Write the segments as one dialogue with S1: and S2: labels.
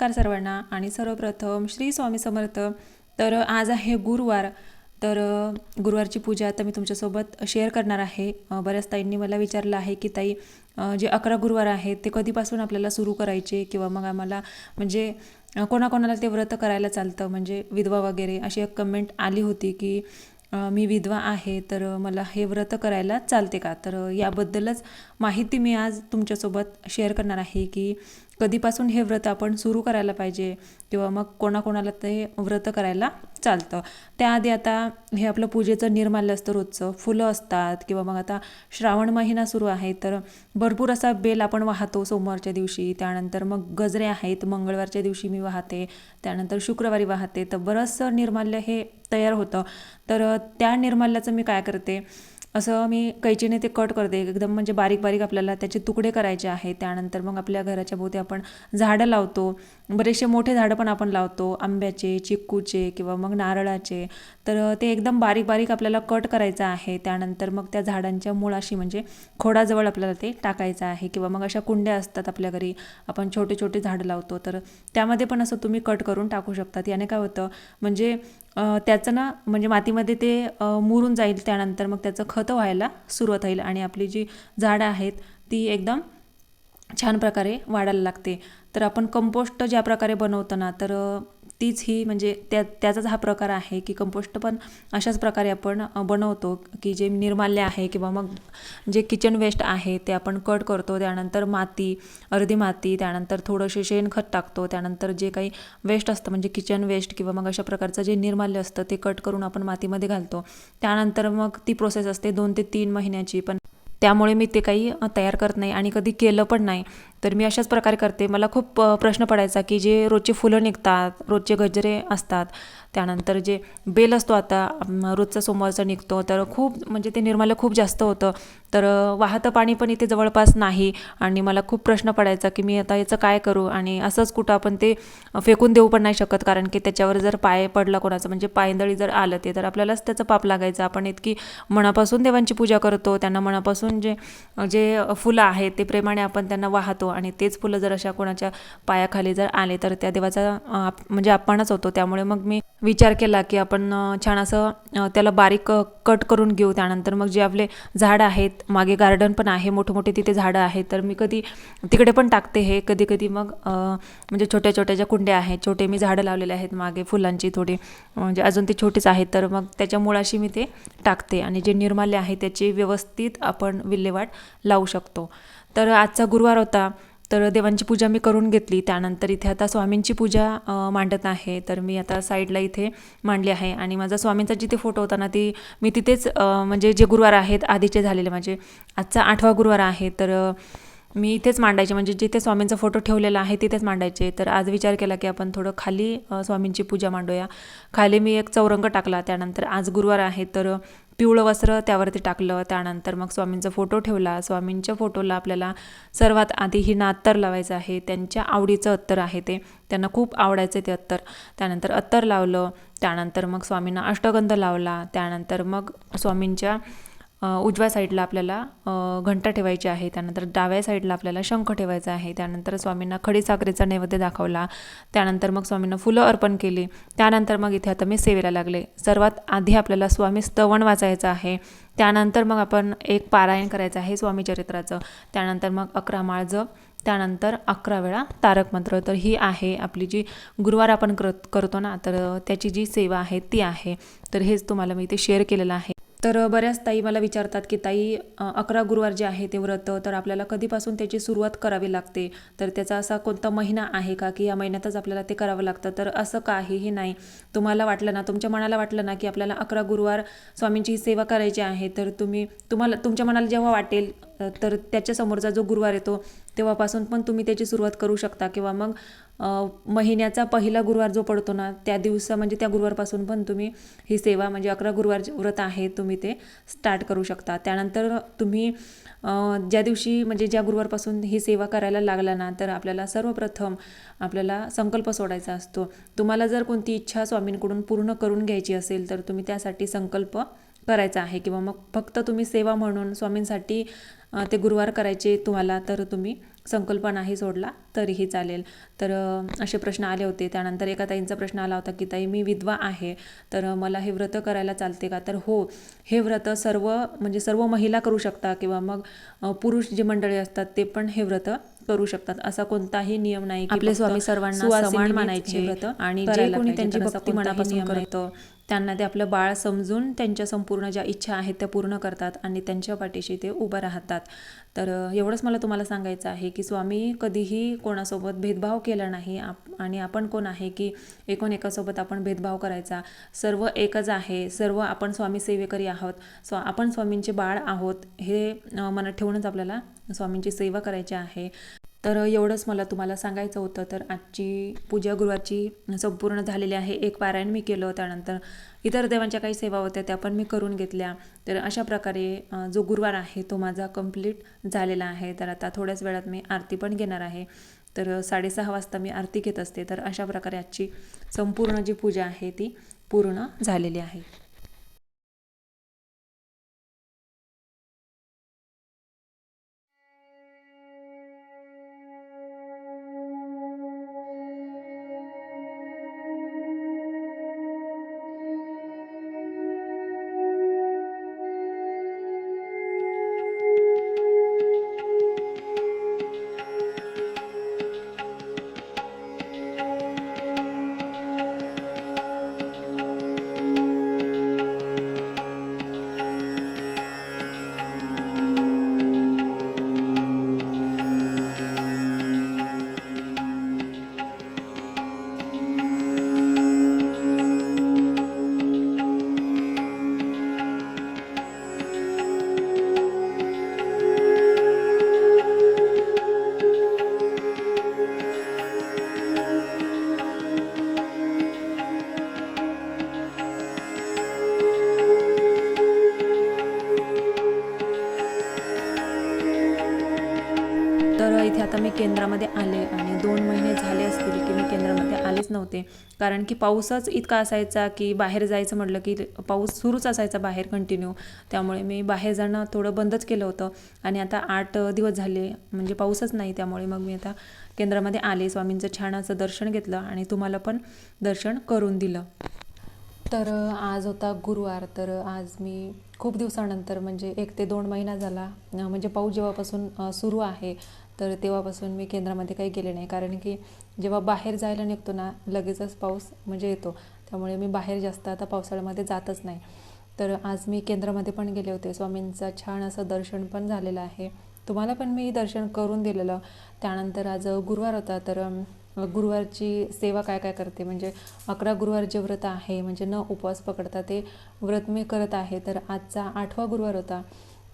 S1: नमस्कार सर्वांना. आणि सर्वप्रथम श्री स्वामी समर्थ. तर आज आहे गुरुवार. तर गुरुवारची पूजा आता मी तुमच्यासोबत शेअर करणार आहे. बऱ्याच ताईंनी मला विचारलं आहे की ताई जे अकरा गुरुवार आहेत ते कधीपासून आपल्याला सुरू करायचे? किंवा मग आम्हाला म्हणजे कोणाकोणाला ते व्रत करायला चालतं? म्हणजे विधवा वगैरे अशी एक कमेंट आली होती की मी विधवा आहे तर मला हे व्रत करायला चालते का? तर याबद्दलच माहिती मी आज तुमच्यासोबत शेअर करणार आहे की कधीपासून हे व्रत आपण सुरू करायला पाहिजे किंवा मग कोणाकोणाला ते व्रत करायला चालतं. त्याआधी आता हे आपलं पूजेचं निर्माल्य असतं रोजचं. फुलं असतात किंवा मग आता श्रावण महिना सुरू आहे तर भरपूर असा बेल आपण वाहतो सोमवारच्या दिवशी. त्यानंतर मग गजरे आहेत मंगळवारच्या दिवशी मी वाहते. त्यानंतर शुक्रवारी वाहते. तर बरंचसं निर्माल्य हे तयार होतं. तर त्या निर्माल्याचं मी काय करते? असं मी कैचीने ते कट करते. एकदम म्हणजे बारीक बारीक आपल्याला त्याचे तुकडे करायचे आहे त्यानंतर मग आपल्या घराच्या भोवती आपण झाडं लावतो. बरेचसे मोठे झाडं पण आपण लावतो. आंब्याचे चिक्कूचे किंवा मग नारळाचे. तर ते एकदम बारीक बारीक आपल्याला कट करायचं आहे. त्यानंतर मग त्या झाडांच्या मुळाशी म्हणजे खोडाजवळ आपल्याला ते टाकायचं आहे. किंवा मग अशा कुंड्या असतात आपल्या घरी. आपण छोटे छोटे झाडं लावतो. तर त्यामध्ये पण असं तुम्ही कट करून टाकू शकतात. याने काय होतं? म्हणजे त्याचं ना म्हणजे मातीमध्ये ते मुरून जाईल त्यानंतर मग त्याचं खतं व्हायला सुरुवात होईल आणि आपली जी झाडं आहेत ती एकदम छान प्रकारे वाढायला लागते. तर आपण कंपोस्ट ज्या प्रकारे बनवतो ना तर तीच ही म्हणजे त्या त्याचाच हा प्रकार आहे की कंपोस्ट पण अशाच प्रकारे आपण बनवतो की जे निर्माल्य आहे किंवा मग जे किचन वेस्ट आहे ते आपण कट करतो. त्यानंतर माती अर्धी माती त्यानंतर थोडंसे शेणखत टाकतो. त्यानंतर जे काही वेस्ट असतं म्हणजे किचन वेस्ट किंवा मग अशा प्रकारचं जे निर्माल्य असतं ते कट करून आपण मातीमध्ये घालतो. त्यानंतर मग ती प्रोसेस असते दोन ते तीन महिन्याची. पण त्यामुळे मी ते काही तयार करत नाही आणि कधी केलं पण नाही. तर मी अशाच प्रकारे करते. मला खूप प्रश्न पडायचा की जे रोजचे फुलं निघतात रोजचे गजरे असतात त्यानंतर जे बेल असतो आता रोजचा सोमवारचा निघतो तर खूप म्हणजे ते निर्माल्य खूप जास्त होतं. तर वाहतं पाणी पण इथे जवळपास नाही आणि मला खूप प्रश्न पडायचा की मी आता याचं काय करू आणि असंच कुठं आपण ते फेकून देऊ पण नाही शकत. कारण की त्याच्यावर जर पाय पडला कोणाचं म्हणजे पायंदळी जर आलं ते तर आपल्यालाच त्याचं पाप लागायचं. आपण इतकी मनापासून देवांची पूजा करतो त्यांना मनापासून जे जे फुलं आहेत ते प्रेमाने आपण त्यांना वाहतो. आणि तेच फुलं जर अशा कोणाच्या पायाखाली जर आले तर त्या देवाचा म्हणजे आपणच होतो. त्यामुळे मग मी विचार केला की आपण छान असं त्याला बारीक कट करून घेऊ. त्यानंतर मग जे आपले झाडं आहेत मागे गार्डन पण आहे मोठे मोठे तिथे झाडं आहेत तर मी कधी तिकडे पण टाकते हे. कधी कधी मग म्हणजे छोट्या छोट्या ज्या कुंड्या आहेत छोटे मी झाडं लावलेले आहेत मागे फुलांची थोडी म्हणजे अजून ते छोटीच आहेत तर मग त्याच्या मुळाशी मी ते टाकते. आणि जे निर्माल्य आहे त्याची व्यवस्थित आपण विल्हेवाट लावू शकतो. तर आजचा गुरुवार होता तर देवांची पूजा मी करून घेतली. त्यानंतर इथे आता स्वामींची पूजा मांडत आहे. तर मी आता साईडला इथे मांडली आहे आणि माझा स्वामींचा जिथे फोटो होता ना ती मी तिथेच म्हणजे जे गुरुवार आहेत आधीचे झालेले माझे. आजचा आठवा गुरुवार आहे. तर मी इथेच मांडायचे म्हणजे जिथे स्वामींचा फोटो ठेवलेला आहे तिथेच मांडायचे. तर आज विचार केला की आपण थोडं खाली स्वामींची पूजा मांडूया. खाली मी एक चौरंग टाकला त्यानंतर आज गुरुवार आहे तर पिवळं वस्त्र त्यावरती टाकलं. त्यानंतर मग स्वामींचा फोटो ठेवला. स्वामींच्या फोटोला आपल्याला सर्वात आधी ही ना अत्तर लावायचं आहे. त्यांच्या आवडीचं अत्तर आहे ते. त्यांना खूप आवडायचं ते अत्तर. त्यानंतर अत्तर लावलं. त्यानंतर मग स्वामींना अष्टगंध लावला. त्यानंतर मग स्वामींच्या उजव्या साईडला आपल्याला घंटा ठेवायची आहे. त्यानंतर डाव्या साईडला आपल्याला शंख ठेवायचा आहे. त्यानंतर स्वामींना खडी साखरेचा नैवेद्य दाखवला. त्यानंतर मग स्वामींना फुलं अर्पण केली. त्यानंतर मग इथे आता मी सेवेला लागले. सर्वात आधी आपल्याला स्वामी स्तवण वाचायचं आहे. त्यानंतर मग आपण एक पारायण करायचं आहे स्वामी चरित्राचं. त्यानंतर मग अकरा माळ जप त्यानंतर अकरा वेळा तारक मंत्र. तर ही आहे आपली जी गुरुवार आपण करत करतो ना तर त्याची जी सेवा आहे ती आहे. तर हेच तुम्हाला मी इथे शेअर केलेलं आहे. तर बऱ्याच ताई मला विचारतात की ताई अकरा गुरुवार जे आहे ते व्रत तर आपल्याला कधीपासून त्याची सुरुवात करावी लागते? तर त्याचा असा कोणता महिना आहे का की या महिन्यातच आपल्याला ते करावं लागतं? तर असं काहीही नाही. तुम्हाला वाटलं ना तुमच्या मनाला वाटलं ना की आपल्याला अकरा गुरुवार स्वामींची सेवा करायची आहे तर तुम्ही तुम्हाला तुमच्या मनाला जेव्हा वाटेल तर त्याच्यासमोरचा जो गुरुवार येतो तेव्हापासून पण तुम्ही त्याची सुरुवात करू शकता किंवा मग महिन्याचा पहिला गुरुवार जो पडतो ना त्या दिवसा म्हणजे त्या गुरुवारपासून पण तुम्ही ही सेवा म्हणजे अकरा गुरुवार व्रत आहे तुम्ही ते स्टार्ट करू शकता. त्यानंतर तुम्ही ज्या दिवशी म्हणजे ज्या गुरुवारपासून ही सेवा करायला लागला ना तर आपल्याला सर्वप्रथम आपल्याला संकल्प सोडायचा असतो. तुम्हाला जर कोणती इच्छा स्वामींकडून पूर्ण करून घ्यायची असेल तर तुम्ही त्यासाठी संकल्प करायचा आहे. किंवा मग फक्त तुम्ही सेवा म्हणून स्वामींसाठी ते गुरुवार करायचे तुम्हाला तर तुम्ही संकल्प नाही सोडला तरीही चालेल तर असे प्रश्न आले होते त्यानंतर एका ताईंचा प्रश्न आला होता की ताई मी विधवा आहे तर मला हे व्रत करायला चालते का तर हो हे व्रत सर्व म्हणजे सर्व महिला करू शकता किंवा मग पुरुष जे मंडळी असतात ते पण हे व्रत करू शकतात असा कोणताही नियम नाही आपले स्वामी सर्वांना
S2: समान मानायचे
S1: व्रत
S2: आणि जे कोणी. त्यांची भक्ती मनापासून. करतं,
S1: त्यांना ते आपलं बाळ समजून त्यांच्या संपूर्ण ज्या इच्छा आहेत त्या पूर्ण करतात आणि त्यांच्या पाठीशी ते उभं राहतात. तर एवढंच मला तुम्हाला सांगायचं आहे की स्वामी कधीही कोणासोबत भेदभाव केला नाही आप आणि आपण कोण आहे की एकूण एकासोबत आपण भेदभाव करायचा? सर्व एकच आहे सर्व आपण स्वामी सेवेकरी आहोत स्व आपण स्वामींचे बाळ आहोत हे मनात ठेवूनच आपल्याला स्वामींची सेवा करायची आहे. तर एवढंच मला तुम्हाला सांगायचं होतं. तर आजची पूजा गुरुवारची संपूर्ण झालेली आहे. एक पारायण मी केलं त्यानंतर इतर देवांच्या काही सेवा होत्या त्या पण मी करून घेतल्या. तर अशा प्रकारे जो गुरुवार आहे तो माझा कंप्लीट झालेला आहे. तर आता थोड्याच वेळात मी आरती पण घेणार आहे. तर साडेसहा वाजता मी आरती घेत असते. तर अशा प्रकारे आजची संपूर्ण जी पूजा आहे ती पूर्ण झालेली आहे. इथे आता मी केंद्रामध्ये आले आणि दोन महिने झाले असतील की मी केंद्रामध्ये आलेच नव्हते. कारण की पाऊसच इतका असायचा की बाहेर जायचं म्हटलं की पाऊस सुरूच असायचा बाहेर कंटिन्यू त्यामुळे मी बाहेर जाणं थोडं बंदच केलं होतं. आणि आता आठ दिवस झाले म्हणजे पाऊसच नाही. त्यामुळे मग मी आता केंद्रामध्ये आले. स्वामींचं छान असं दर्शन घेतलं आणि तुम्हाला पण दर्शन करून दिलं. तर आज होता गुरुवार. तर आज मी खूप दिवसानंतर म्हणजे एक ते दोन महिना झाला म्हणजे पाऊस जेव्हापासून सुरू आहे तर तेव्हापासून मी केंद्रामध्ये काही गेले नाही. कारण की जेव्हा बाहेर जायला निघतो ना लगेचच पाऊस म्हणजे येतो. त्यामुळे मी बाहेर जास्त आता पावसाळ्यामध्ये जातच नाही. तर आज मी केंद्रामध्ये पण गेले होते. स्वामींचं छान असं दर्शन पण झालेलं आहे. तुम्हाला पण मी दर्शन करून दिलेलं. त्यानंतर आज गुरुवार होता. तर गुरुवारची सेवा काय काय करते? म्हणजे अकरा गुरुवार जे व्रत आहे म्हणजे न उपवास पकडता ते व्रत मी करत आहे. तर आजचा आठवा गुरुवार होता.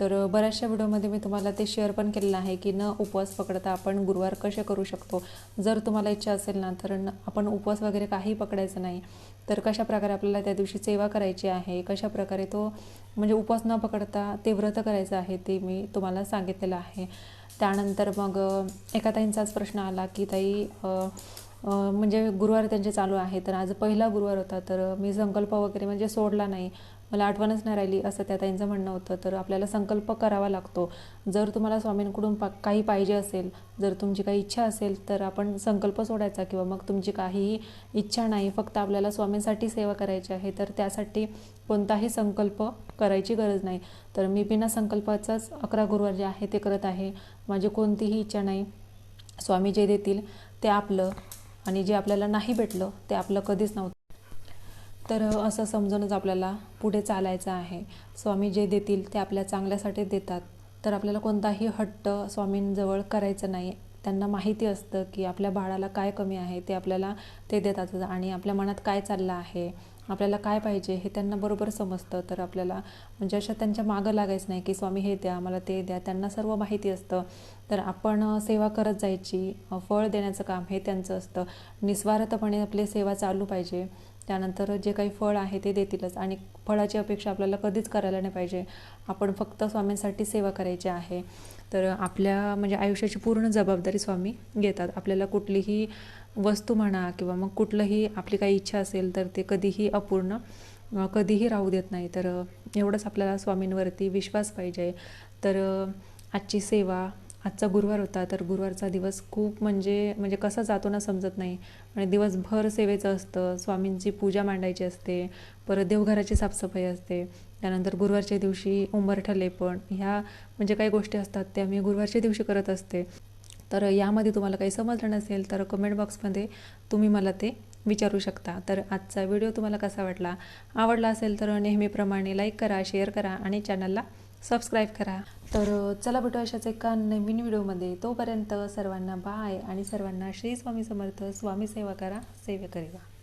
S1: तर बऱ्याचशा व्हिडिओमध्ये मी तुम्हाला ते शेअर पण केलेलं आहे की न उपवास पकडता आपण गुरुवार कसे करू शकतो? जर तुम्हाला इच्छा असेल ना तर आपण उपवास वगैरे काही पकडायचं नाही. तर कशा प्रकारे आपल्याला त्या दिवशी सेवा करायची आहे? कशा प्रकारे तो म्हणजे उपवास न पकडता ते व्रत करायचं आहे ते मी तुम्हाला सांगितलेलं आहे. त्यानंतर मग एका ताईंचाच प्रश्न आला की ताई म्हणजे गुरुवार त्यांचे चालू आहे तर आज पहिला गुरुवार होता तर मी संकल्प वगैरे म्हणजे सोडला नाही. मला आठवणच नाही राहिली असं त्या ताईंचं म्हणणं होतं. तर आपल्याला संकल्प करावा लागतो. जर तुम्हाला स्वामींकडून पा काही पाहिजे असेल जर तुमची काही इच्छा असेल तर आपण संकल्प सोडायचा किंवा मग तुमची काहीही इच्छा नाही फक्त आपल्याला स्वामींसाठी सेवा करायची आहे तर त्यासाठी कोणताही संकल्प करायची गरज नाही. तर मी बिना संकल्पाचाच अकरा गुरुवार जे आहे ते करत आहे. माझी कोणतीही इच्छा नाही. स्वामी जे देतील ते आपलं आणि जे आपल्याला नाही भेटलं ते आपलं कधीच नव्हतं. तर असं समजूनच आपल्याला पुढे चालायचं आहे. स्वामी जे देतील ते आपल्या चांगल्यासाठी देतात. तर आपल्याला कोणताही हट्ट स्वामींजवळ करायचं नाही. त्यांना माहिती असतं की आपल्या बाळाला काय कमी आहे ते आपल्याला ते देतात आणि आपल्या मनात काय चाललं आहे. आपल्याला काय पाहिजे हे त्यांना बरोबर समजतं. तर आपल्याला म्हणजे अशा त्यांच्या मागं लागायचं नाही की स्वामी हे द्या मला ते द्या. त्यांना सर्व माहिती असतं. तर आपण सेवा करत जायची फळ देण्याचं काम हे त्यांचं असतं. निस्वार्थपणे आपली सेवा चालू पाहिजे. त्यानंतर जे काही फळ आहे ते देतीलच आणि फळाची अपेक्षा आपल्याला कधीच करायला नाही पाहिजे. आपण फक्त स्वामींसाठी सेवा करायची आहे. तर आपल्या म्हणजे आयुष्याची पूर्ण जबाबदारी स्वामी घेतात. आपल्याला कुठलीही वस्तू म्हणा किंवा मग कुठलंही आपली काही इच्छा असेल तर ते कधीही अपूर्ण कधीही राहू देत नाही. तर एवढंच आपल्याला स्वामींवरती विश्वास पाहिजे. तर आजची सेवा आजचा गुरुवार होता तर गुरुवारचा दिवस खूप म्हणजे म्हणजे कसा जातो ना समजत नाही. आणि दिवसभर सेवेचं असतं स्वामींची पूजा मांडायची असते परत देवघराची साफसफाई असते. त्यानंतर गुरुवारच्या दिवशी उंबरठा लेपण ह्या म्हणजे काही गोष्टी असतात त्या मी गुरुवारच्या दिवशी करत असते. तर यामध्ये तुम्हाला काही समजलं नसेल तर कमेंट बॉक्समध्ये तुम्ही मला ते विचारू शकता. तर आजचा व्हिडिओ तुम्हाला कसा वाटला? आवडला असेल तर नेहमीप्रमाणे लाईक करा शेअर करा आणि चॅनलला सबस्क्राईब करा. तर चला भेटू अशाच एका नवीन व्हिडिओमध्ये तोपर्यंत सर्वांना बाय आणि सर्वांना श्री स्वामी समर्थ स्वामी सेवा करा सेवे करेवा